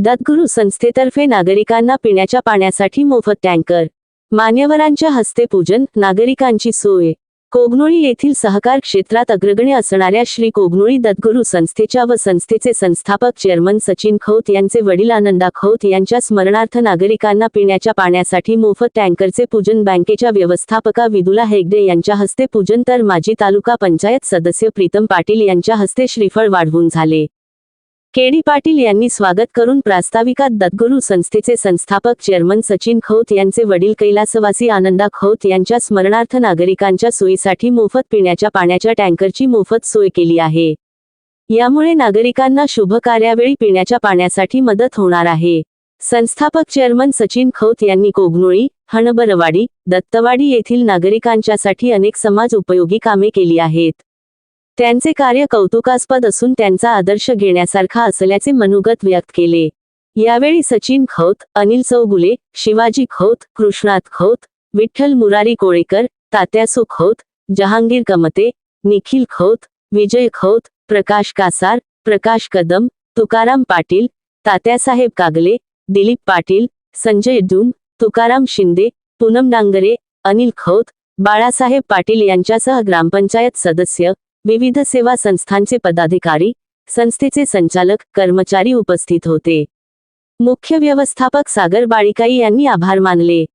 दत्तगुरू संस्थेतर्फे नागरिकांना पिण्याच्या पाण्यासाठी मोफत टँकर. मान्यवरांच्या हस्ते पूजन नागरिकांची सोय. कोगनोळी येथील सहकार क्षेत्रात अग्रगण्य असणाऱ्या श्री कोगनोळी दत्तगुरू संस्थेच्या व संस्थेचे संस्थापक चेअरमन सचिन खौत यांचे वडील आनंदा खौत यांच्या स्मरणार्थ नागरिकांना पिण्याच्या पाण्यासाठी मोफत टँकरचे पूजन बँकेच्या व्यवस्थापका विदुला हेगडे यांच्या हस्ते पूजन तर माजी तालुका पंचायत सदस्य प्रीतम पाटील यांच्या हस्ते श्रीफळ वाढवून झाले. केडी पाटील यांनी स्वागत करून प्रास्ताविकात दत्तगुरू संस्थेचे संस्थापक चेअरमन सचिन खौत यांचे वडील कैलासवासी आनंदा खौत यांच्या स्मरणार्थ नागरिकांच्या सोयीसाठी मोफत पिण्याच्या पाण्याच्या टँकरची मोफत सोय केली आहे. यामुळे नागरिकांना शुभ कार्यावेळी पिण्याच्या पाण्यासाठी मदत होणार आहे. संस्थापक चेअरमन सचिन खौत यांनी कोगनोळी हणबरवाडी दत्तवाडी येथील नागरिकांच्यासाठी अनेक समाज उपयोगी कामे केली आहेत. त्यांचे कार्य कौतुकास्पद असून त्यांचा आदर्श घेण्यासारखा असल्याचे मनोगत व्यक्त केले. यावेळी सचिन खौत अनिल चौगुले शिवाजी खौत कृष्णात खौत विठ्ठल मुरारी कोळेकर तात्यासो खौत जहांगीर कमते निखिल खौत विजय खौत प्रकाश कासार प्रकाश कदम तुकाराम पाटील तात्यासाहेब कागले दिलीप पाटील संजय डूम तुकाराम शिंदे पूनम डांगरे अनिल खौत बाळासाहेब पाटील यांच्यासह ग्रामपंचायत सदस्य विविध सेवा संस्थांचे पदाधिकारी संस्थेचे संचालक कर्मचारी उपस्थित होते. मुख्य व्यवस्थापक सागर बाळिकाई यांनी आभार मानले.